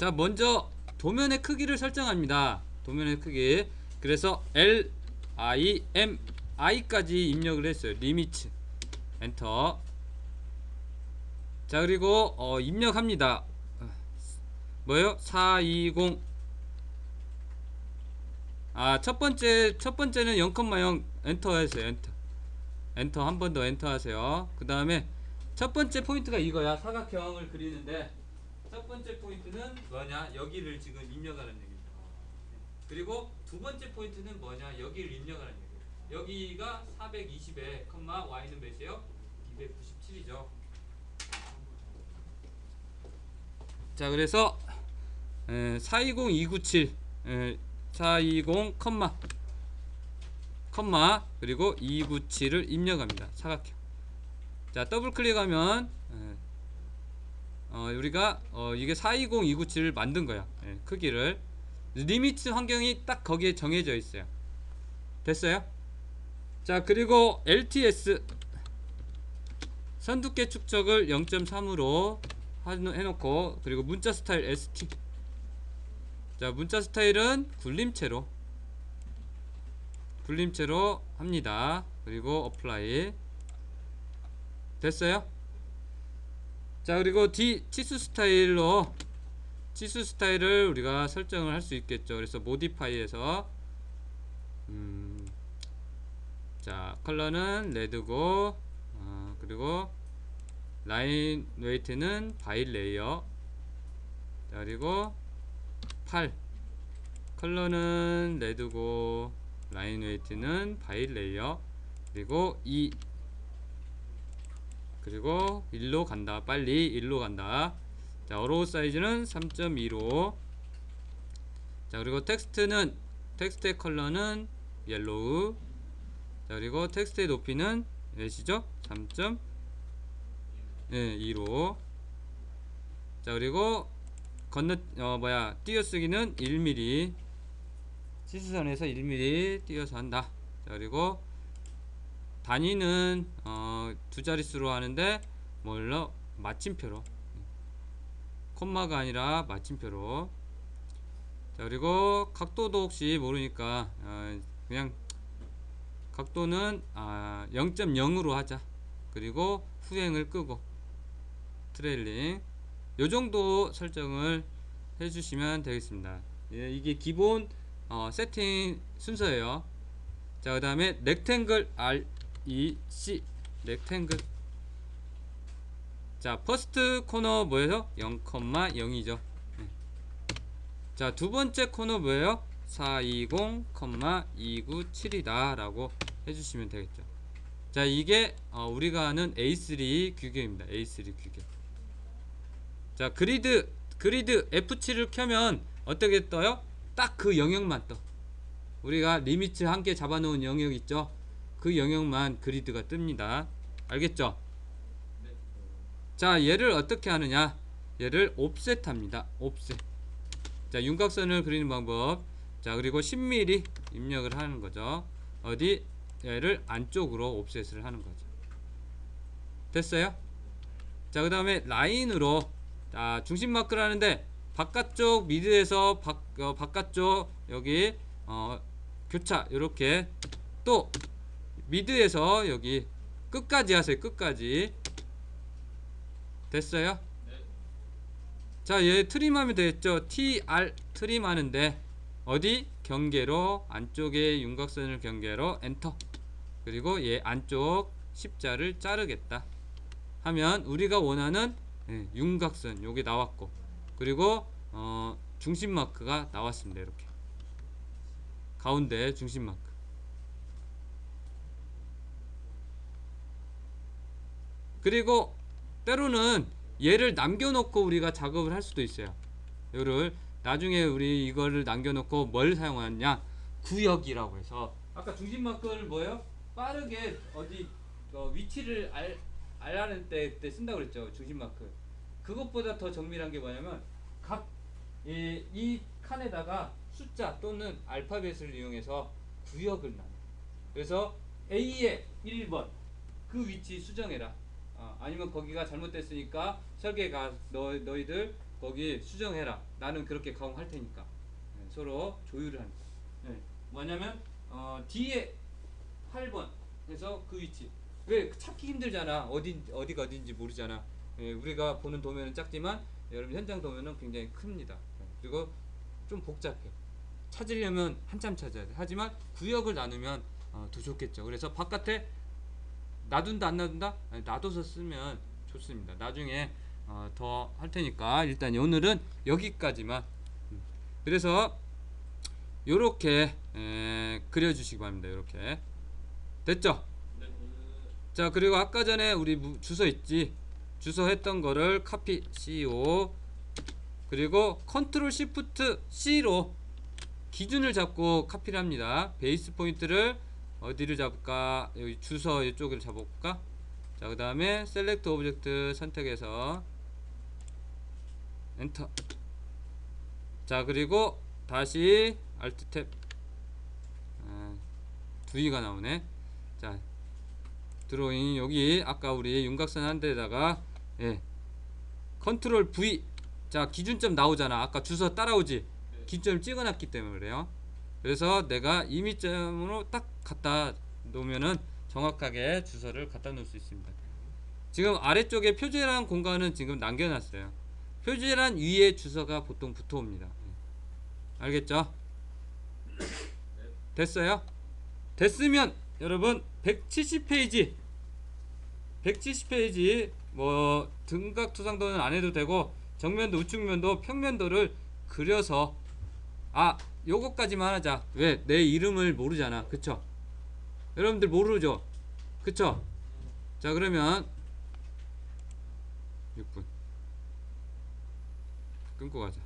자 먼저 도면의 크기를 설정합니다 도면의 크기 그래서 L I M I까지 입력을 했어요 리미트 엔터 자 그리고 어, 입력합니다 어, 뭐예요 420 아, 첫 번째 첫 번째는 0,0 엔터 하세요. 엔터. 엔터 한 번 더 엔터 하세요. 그 다음에 첫 번째 포인트가 이거야. 사각형을 그리는데 첫 번째 포인트는 뭐냐? 여기를 지금 입력하는 얘기입니다. 그리고 두 번째 포인트는 뭐냐? 여기를 입력하는 얘기예요. 여기가 420에 컴마 y는 몇이에요? 297이죠. 자, 그래서 에, 420297 에, 420 컴마 컴마 그리고 297을 입력합니다. 사각형. 자 더블 클릭하면 에, 어, 우리가 어, 이게 420 297을 만든 거야. 예, 크기를. 리미트 환경이 딱 거기에 정해져 있어요. 됐어요? 자 그리고 LTS 선두께 축적을 0.3으로 해놓고 그리고 문자 스타일 ST 자 문자 스타일은 굴림체로. 굴림체로 합니다. 그리고 어플라이. 됐어요 자 그리고 D 치수 스타일로 치수 스타일을 우리가 설정을 할 수 있겠죠. 그래서 모디파이에서. 음, 자 컬러는 레드고 어, 그리고 라인 웨이트는 바일 레이어. 자 그리고 8 컬러는 레드고 라인 웨이트는 바일 레이어. 그리고 2 그리고 1로 간다. 빨리 1로 간다. 자 어로우 사이즈는 3.2로. 자 그리고 텍스트는 텍스트의 컬러는 옐로우. 자 그리고 텍스트의 높이는 몇이죠? 3. 예, 2로. 자 그리고 건너 어 뭐야 띄어쓰기는 1mm 시스선에서 1mm 띄어서 한다. 자 그리고 단위는 어, 두 자릿수로 하는데 뭘로? 마침표로. 콤마가 아니라 마침표로. 자 그리고 각도도 혹시 모르니까 어, 그냥 각도는 아, 0.0으로 하자. 그리고 후행을 끄고 트레일링. 요 정도 설정을 해주시면 되겠습니다. 예, 이게 기본 어, 세팅 순서예요. 자, 그 다음에 렉탱글 R E C 렉탱글 자, 퍼스트 코너 뭐예요? 0,0이죠. 네. 자, 두 번째 코너 뭐예요? 420,297이다 라고 해주시면 되겠죠. 자, 이게 어, 우리가 하는 A3 규격입니다. A3 규격. 자 그리드 그리드 F7을 켜면 어떻게 떠요? 딱 그 영역만 떠 우리가 리미트 함께 잡아놓은 영역 있죠 그 영역만 그리드가 뜹니다. 알겠죠? 자 얘를 어떻게 하느냐? 얘를 옵셋 합니다. 옵셋. 자 윤곽선을 그리는 방법. 자 그리고 10mm 입력을 하는 거죠. 어디? 얘를 안쪽으로 옵셋을 하는 거죠. 됐어요? 자 그 다음에 라인으로. 자 중심 마크를 하는데 바깥쪽 미드에서 바, 어, 바깥쪽 여기 어, 교차 이렇게 또 미드에서 여기 끝까지 하세요. 끝까지. 됐어요? 자얘 트림하면 되겠죠 TR 트림 하는데 어디? 경계로 안쪽에 윤곽선을 경계로 엔터. 그리고 얘 안쪽 십자를 자르겠다. 하면 우리가 원하는 예, 윤곽선 여기 나왔고. 그리고 어, 중심 마크가 나왔습니다 이렇게. 가운데 중심 마크 그리고 때로는 얘를 남겨놓고 우리가 작업을 할 수도 있어요. 얘를 나중에 우리 이거를 남겨놓고 뭘 사용하냐? 구역이라고 해서. 아까 중심 마크를 뭐예요? 빠르게 어디 어, 위치를 알, 알라는 때, 때 쓴다고 그랬죠 중심 마크. 그것보다 더 정밀한 게 뭐냐면 각이 칸에다가 숫자 또는 알파벳을 이용해서 구역을 나눠. 그래서 A의 1번 그 위치 수정해라 어, 아니면 거기가 잘못됐으니까 설계가 너, 너희들 거기 수정해라. 나는 그렇게 가공할 테니까. 네, 서로 조율을 하는 거. 네. 뭐냐면 어, 뒤에 8번 해서 그 위치. 왜 찾기 힘들잖아. 어디 어디가 어딘지 모르잖아. 예, 우리가 보는 도면은 작지만 여러분 현장 도면은 굉장히 큽니다. 예, 그리고 좀 복잡해. 찾으려면 한참 찾아야 돼. 하지만 구역을 나누면 어, 더 좋겠죠. 그래서 바깥에 놔둔다 안 놔둔다? 아니, 놔둬서 쓰면 좋습니다. 나중에 어, 더 할 테니까 일단 오늘은 여기까지만. 음. 그래서 요렇게 에, 그려주시기 바랍니다. 요렇게. 됐죠? 자 그리고 아까 전에 우리 무- 주소 있지? 주소 했던 거를 카피 CO 그리고 컨트롤 시프트 C로 기준을 잡고 카피를 합니다. 베이스 포인트를 어디를 잡을까? 여기 주소 이쪽을 잡아볼까? 자그 다음에 셀렉트 오브젝트 선택해서 엔터 자 그리고 다시 알트 탭 아, 두이가 나오네. 자 드로잉 여기 아까 우리 윤곽선 한 데다가 예. 컨트롤 V. 자 기준점 나오잖아. 아까 주소 따라오지? 기준점 찍어놨기 때문에 그래요. 그래서 내가 임의점으로 딱 갖다 놓으면은 정확하게 주소를 갖다 놓을 수 있습니다. 지금 아래쪽에 표제란 공간은 지금 남겨놨어요. 표제란 위에 주소가 보통 붙어 옵니다. 예. 알겠죠? 됐어요? 됐으면 여러분 170페이지 170페이지 뭐 등각 투상도는 안 해도 되고 정면도 우측면도 평면도를 그려서 아 요거까지만 하자. 왜? 내 이름을 모르잖아. 그쵸 여러분들 모르죠? 그쵸? 자 그러면 6분. 끊고 가자